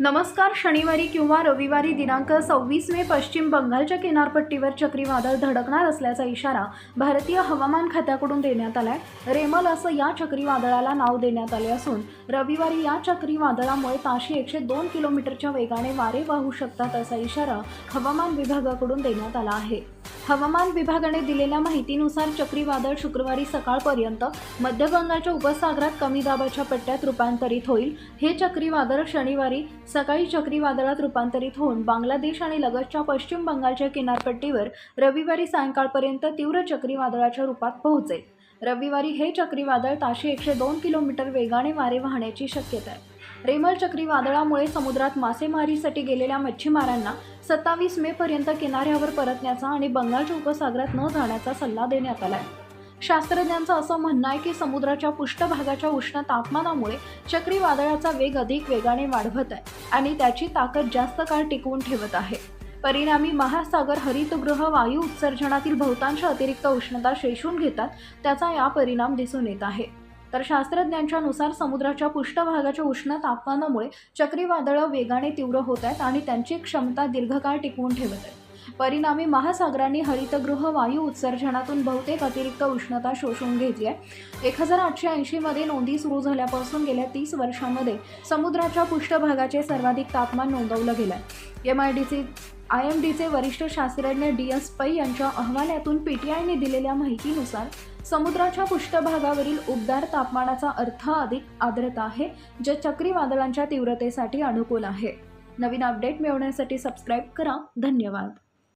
नमस्कार शनिवारी किंवा रविवारी दिनांक सव्वीस मे पश्चिम बंगालच्या किनारपट्टीवर चक्रीवादळ धडकणार असल्याचा इशारा भारतीय हवामान खात्याकडून देण्यात आलाय. रेमल असं या चक्रीवादळाला नाव देण्यात आले असून रविवारी या चक्रीवादळामुळे ताशी एकशे दोन किलोमीटरच्या वेगाने वारे वाहू शकतात असा इशारा हवामान विभागाकडून देण्यात आला आहे. हवामान विभागाने दिलेल्या माहितीनुसार चक्रीवादळ शुक्रवारी सकाळपर्यंत मध्य बंगालच्या उपसागरात कमी दाबाच्या पट्ट्यात रूपांतरित होईल. हे चक्रीवादळ शनिवारी सकाळी चक्रीवादळात रूपांतरित होऊन बांगलादेश आणि लगतच्या पश्चिम बंगालच्या किनारपट्टीवर रविवारी सायंकाळपर्यंत तीव्र चक्रीवादळाच्या रूपात पोहोचेल. रविवारी हे चक्रीवादळ ताशी एकशे दोन किलोमीटर वेगाने वारे वाहण्याची शक्यता आहे. रेमल चक्रीवादळामुळे समुद्रात मासेमारीसाठी गेलेल्या मच्छीमारांना सत्तावीस मे पर्यंत किनाऱ्यावर परतण्याचा आणि बंगालच्या उपसागरात न जाण्याचा सल्ला देण्यात आलाय. शास्त्रज्ञांचं असं म्हणणं आहे की समुद्राच्या पृष्ठभागाच्या उष्ण तापमानामुळे चक्रीवादळाचा वेग अधिक वेगाने वाढवत आहे आणि त्याची ताकद जास्त काळ टिकवून ठेवत आहे. परिणामी महासागर हरितगृह वायू उत्सर्जनातील बहुतांश अतिरिक्त उष्णता शोषून घेतात त्याचा या परिणाम दिसून येत आहे. तर शास्त्रज्ञांच्या नुसार समुद्राच्या पृष्ठभागाच्या उष्ण तापमानामुळे चक्रीवादळं वेगाने तीव्र होत आहेत आणि त्यांची क्षमता दीर्घकाळ टिकवून ठेवत आहेत. परिणामी महासागरांनी हरितगृह वायू उत्सर्जनातून बहुतेक अतिरिक्त उष्णता शोषून घेतली आहे. एक हजार आठशे ऐंशीमध्ये नोंदी सुरू झाल्यापासून गेल्या तीस वर्षांमध्ये समुद्राच्या पृष्ठभागाचे सर्वाधिक तापमान नोंदवलं गेलं आहे M I D C I M डीचे वरिष्ठ शास्त्रज्ञ डी एस पै यांच्या अहवालातून पी टी आयने दिलेल्या माहितीनुसार समुद्राच्या पृष्ठभागावरील उबदार तापमानाचा अर्थ अधिक आर्द्रता आहे जे चक्रीवादळांच्या तीव्रतेसाठी अनुकूल आहे. नवीन अपडेट मिळवण्यासाठी सबस्क्राईब करा. धन्यवाद.